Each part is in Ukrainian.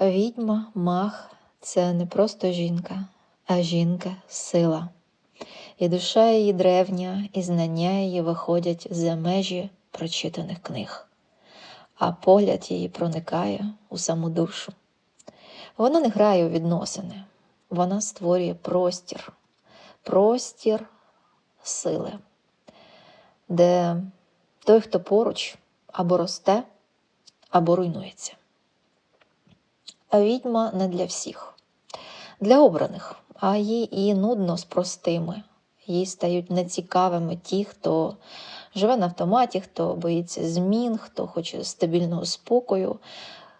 Відьма, мах це не просто жінка, а жінка сила. І душа її древня, і знання її виходять за межі прочитаних книг, а погляд її проникає у саму душу. Вона не грає у відносини, вона створює простір, простір сили, де той, хто поруч, або росте, або руйнується. Відьма не для всіх, для обраних, а їй і нудно з простими. Їй стають нецікавими ті, хто живе на автоматі, хто боїться змін, хто хоче стабільного спокою,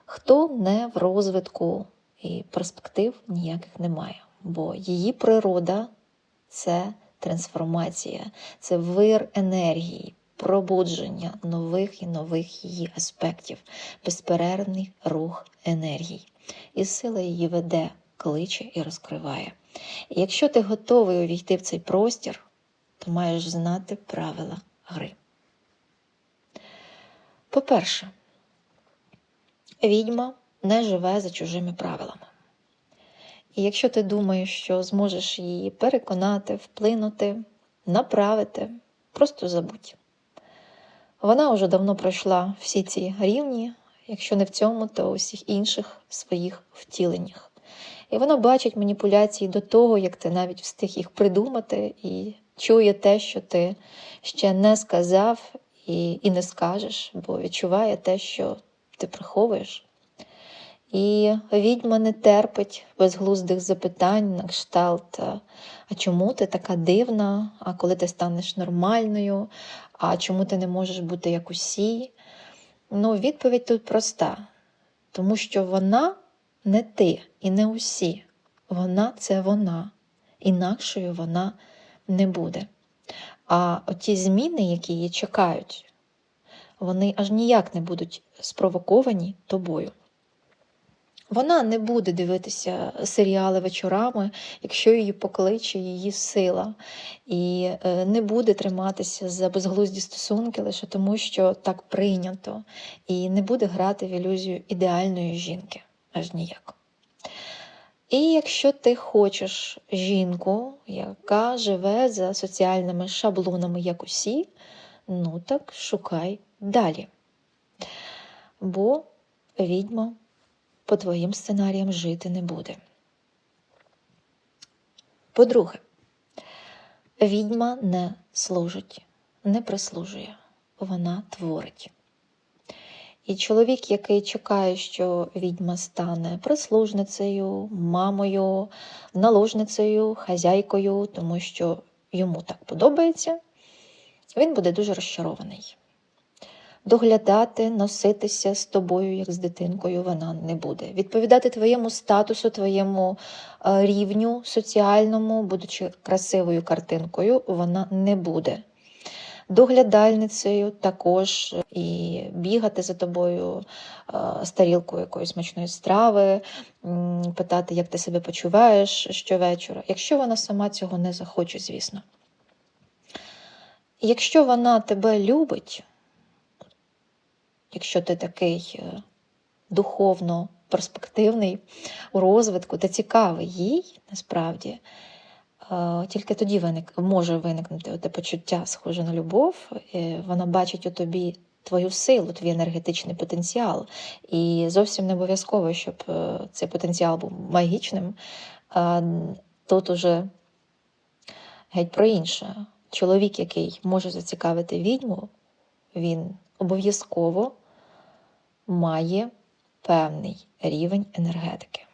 хто не в розвитку і перспектив ніяких немає. Бо її природа це трансформація, це вир енергії, пробудження нових і нових її аспектів, безперервний рух енергій. І сила її веде, кличе і розкриває. І якщо ти готовий увійти в цей простір, то маєш знати правила гри. По-перше, відьма не живе за чужими правилами. І якщо ти думаєш, що зможеш її переконати, вплинути, направити, просто забудь. Вона вже давно пройшла всі ці рівні, якщо не в цьому, то у всіх інших своїх втіленнях. І вона бачить маніпуляції до того, як ти навіть встиг їх придумати, і чує те, що ти ще не сказав і, і не скажеш, бо відчуває те, що ти приховуєш. І відьма не терпить безглуздих запитань на кшталт, а чому ти така дивна, а коли ти станеш нормальною, а чому ти не можеш бути як усі? Ну, відповідь тут проста, тому що вона не ти і не усі. Вона це вона, інакшою вона не буде. А оті зміни, які її чекають, вони аж ніяк не будуть спровоковані тобою. Вона не буде дивитися серіали вечорами, якщо її покличе її сила, і е, не буде триматися за безглузді стосунки лише тому, що так прийнято, і не буде грати в ілюзію ідеальної жінки, аж ніяк. І якщо ти хочеш жінку, яка живе за соціальними шаблонами, як усі, ну так шукай далі. Бо відьма по твоїм сценаріям жити не буде. По-друге, відьма не служить, не прислужує, вона творить. І чоловік, який чекає, що відьма стане прислужницею, мамою, наложницею, хазяйкою, тому що йому так подобається, він буде дуже розчарований доглядати, носитися з тобою, як з дитинкою, вона не буде. Відповідати твоєму статусу, твоєму е, рівню соціальному, будучи красивою картинкою, вона не буде. Доглядальницею також і бігати за тобою е, з тарілкою якоїсь смачної страви, питати, як ти себе почуваєш щовечора, якщо вона сама цього не захоче, звісно. Якщо вона тебе любить, якщо ти такий е, духовно перспективний у розвитку та цікавий їй, насправді, е, тільки тоді виник, може виникнути те почуття, схоже на любов, вона бачить у тобі твою силу, твій енергетичний потенціал. І зовсім не обов'язково, щоб е, цей потенціал був магічним. Тут уже геть про інше. Чоловік, який може зацікавити відьму, він обов'язково має певний рівень енергетики.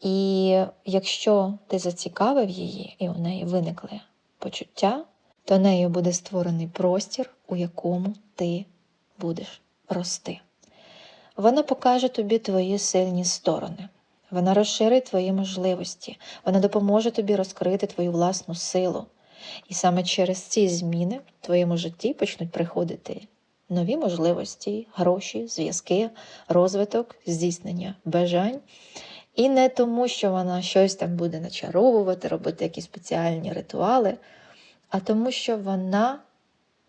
І якщо ти зацікавив її, і у неї виникли почуття, то нею буде створений простір, у якому ти будеш рости. Вона покаже тобі твої сильні сторони. Вона розширить твої можливості, вона допоможе тобі розкрити твою власну силу. І саме через ці зміни в твоєму житті почнуть приходити нові можливості, гроші, зв'язки, розвиток, здійснення бажань. І не тому, що вона щось там буде начаровувати, робити якісь спеціальні ритуали, а тому, що вона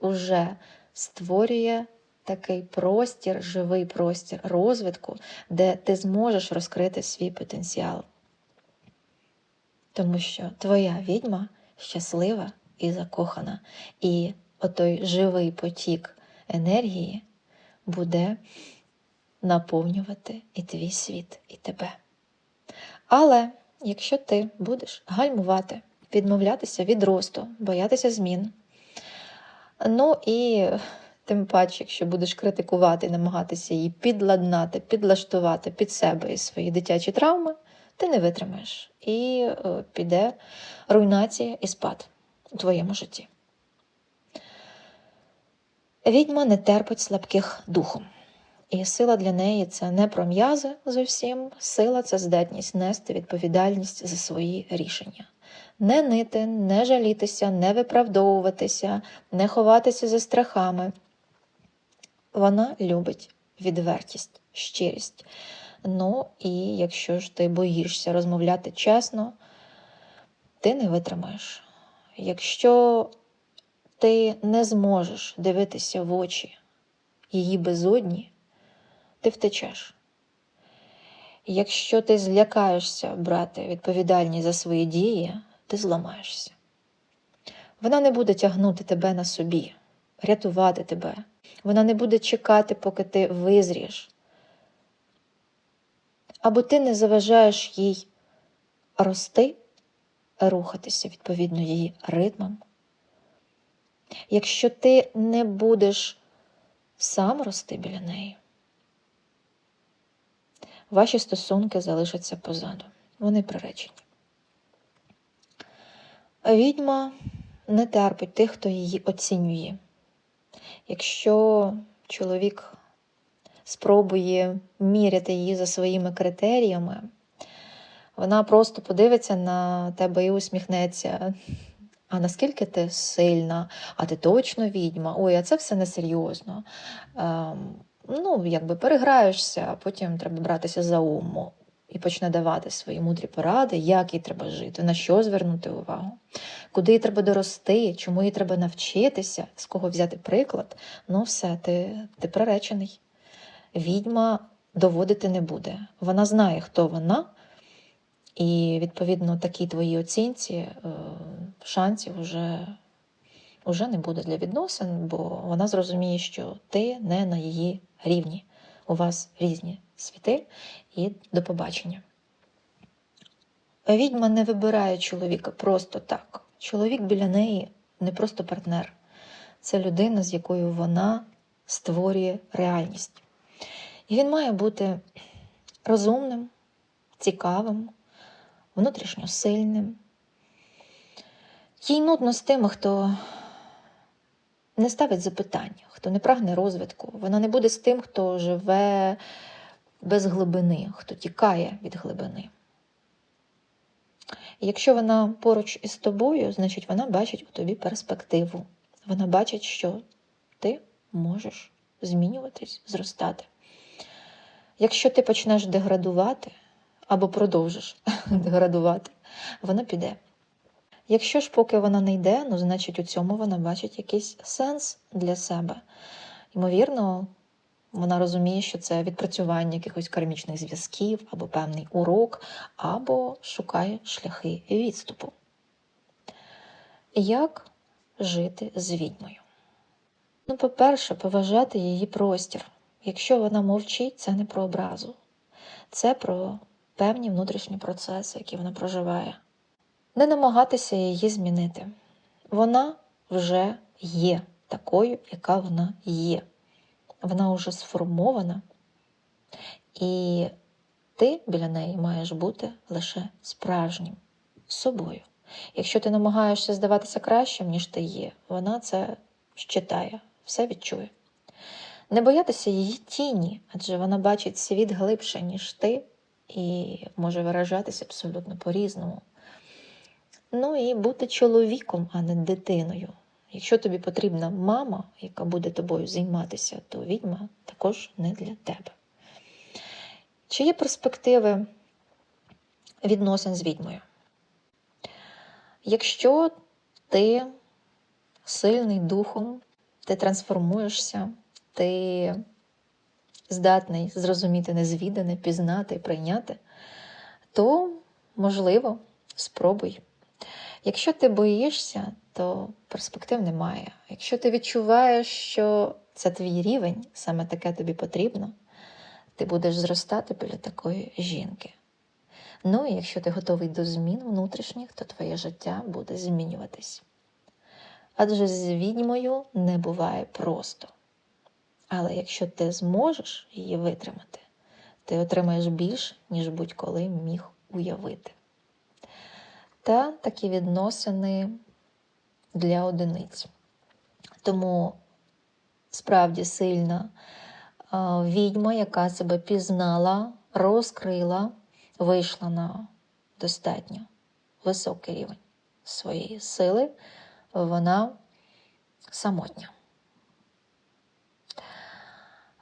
вже створює такий простір, живий простір розвитку, де ти зможеш розкрити свій потенціал. Тому що твоя відьма щаслива і закохана, і отой живий потік енергії буде наповнювати і твій світ, і тебе. Але якщо ти будеш гальмувати, відмовлятися від росту, боятися змін, ну і тим паче, якщо будеш критикувати намагатися її підладнати, підлаштувати під себе і свої дитячі травми, ти не витримаєш. І е, піде руйнація і спад у твоєму житті. Відьма не терпить слабких духом. І сила для неї це не про м'язи зовсім. Сила це здатність нести відповідальність за свої рішення. Не нити, не жалітися, не виправдовуватися, не ховатися за страхами. Вона любить відвертість, щирість. Ну і якщо ж ти боїшся розмовляти чесно, ти не витримаєш. Якщо ти не зможеш дивитися в очі її безодні, ти втечеш. Якщо ти злякаєшся брати відповідальність за свої дії, ти зламаєшся. Вона не буде тягнути тебе на собі, рятувати тебе. Вона не буде чекати, поки ти визрієш. Або ти не заважаєш їй рости, рухатися відповідно її ритмам. Якщо ти не будеш сам рости біля неї, ваші стосунки залишаться позаду. Вони приречені. Відьма не терпить тих, хто її оцінює. Якщо чоловік спробує міряти її за своїми критеріями, вона просто подивиться на тебе і усміхнеться. А наскільки ти сильна, а ти точно відьма? Ой, а це все несерйозно. Ем, ну, якби переграєшся, а потім треба братися за уму і почне давати свої мудрі поради, як їй треба жити, на що звернути увагу, куди їй треба дорости, чому їй треба навчитися, з кого взяти приклад. Ну, все, ти, ти приречений. Відьма доводити не буде. Вона знає, хто вона. І, відповідно, такій твоїй оцінці е, шансів вже, вже не буде для відносин, бо вона зрозуміє, що ти не на її рівні. У вас різні світи і до побачення. Відьма не вибирає чоловіка просто так. Чоловік біля неї не просто партнер, це людина, з якою вона створює реальність. І він має бути розумним, цікавим, внутрішньо сильним. Їй нудно з тими, хто не ставить запитання, хто не прагне розвитку. Вона не буде з тим, хто живе без глибини, хто тікає від глибини. Якщо вона поруч із тобою, значить вона бачить у тобі перспективу. Вона бачить, що ти можеш змінюватись, зростати. Якщо ти почнеш деградувати або продовжиш деградувати, вона піде. Якщо ж поки вона не йде, ну значить у цьому вона бачить якийсь сенс для себе. Ймовірно, вона розуміє, що це відпрацювання якихось кармічних зв'язків, або певний урок, або шукає шляхи відступу. Як жити з відьмою? Ну, по-перше, поважати її простір. Якщо вона мовчить, це не про образу, це про певні внутрішні процеси, які вона проживає. Не намагатися її змінити. Вона вже є такою, яка вона є вона вже сформована, і ти біля неї маєш бути лише справжнім собою. Якщо ти намагаєшся здаватися кращим, ніж ти є, вона це щитає, все відчує. Не боятися її тіні, адже вона бачить світ глибше, ніж ти, і може виражатися абсолютно по-різному. Ну і бути чоловіком, а не дитиною. Якщо тобі потрібна мама, яка буде тобою займатися, то відьма також не для тебе. Чи є перспективи відносин з відьмою? Якщо ти сильний духом, ти трансформуєшся, ти здатний зрозуміти незвідане, пізнати, прийняти, то, можливо, спробуй. Якщо ти боїшся, то перспектив немає. Якщо ти відчуваєш, що це твій рівень, саме таке тобі потрібно, ти будеш зростати біля такої жінки. Ну і якщо ти готовий до змін внутрішніх, то твоє життя буде змінюватись. Адже з відьмою не буває просто. Але якщо ти зможеш її витримати, ти отримаєш більше, ніж будь-коли міг уявити. Та такі відносини для одиниць. Тому справді сильна відьма, яка себе пізнала, розкрила, вийшла на достатньо високий рівень своєї сили, вона самотня.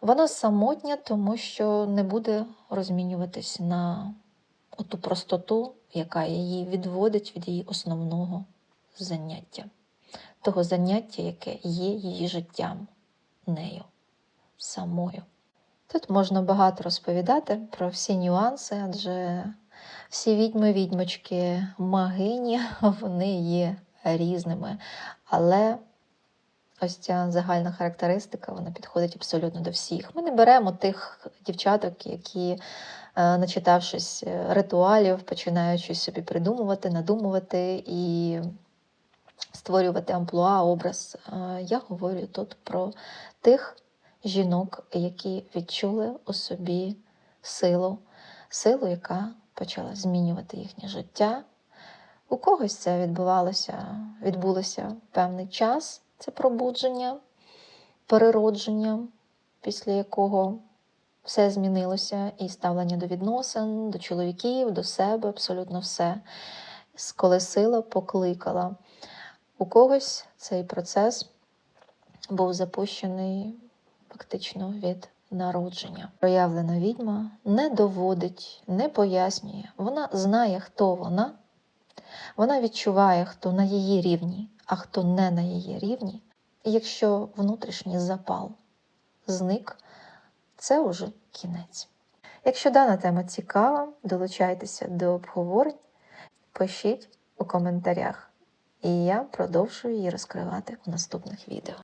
Вона самотня, тому що не буде розмінюватись на оту простоту, яка її відводить від її основного заняття, того заняття, яке є її життям, нею, самою. Тут можна багато розповідати про всі нюанси, адже всі відьми, відьмочки, магині, вони є різними. Але ось ця загальна характеристика, вона підходить абсолютно до всіх. Ми не беремо тих дівчаток, які, е, начитавшись ритуалів, починають щось собі придумувати, надумувати і створювати амплуа, образ. Е, Я говорю тут про тих жінок, які відчули у собі силу, силу, яка почала змінювати їхнє життя. У когось це відбувалося, відбулося певний час, це пробудження, переродження, після якого все змінилося, і ставлення до відносин, до чоловіків, до себе, абсолютно все. Коли сила покликала. У когось цей процес був запущений фактично від народження. Проявлена відьма не доводить, не пояснює. Вона знає, хто вона. Вона відчуває, хто на її рівні, а хто не на її рівні. Якщо внутрішній запал зник, це уже кінець. Якщо дана тема цікава, долучайтеся до обговорень, пишіть у коментарях, і я продовжую її розкривати у наступних відео.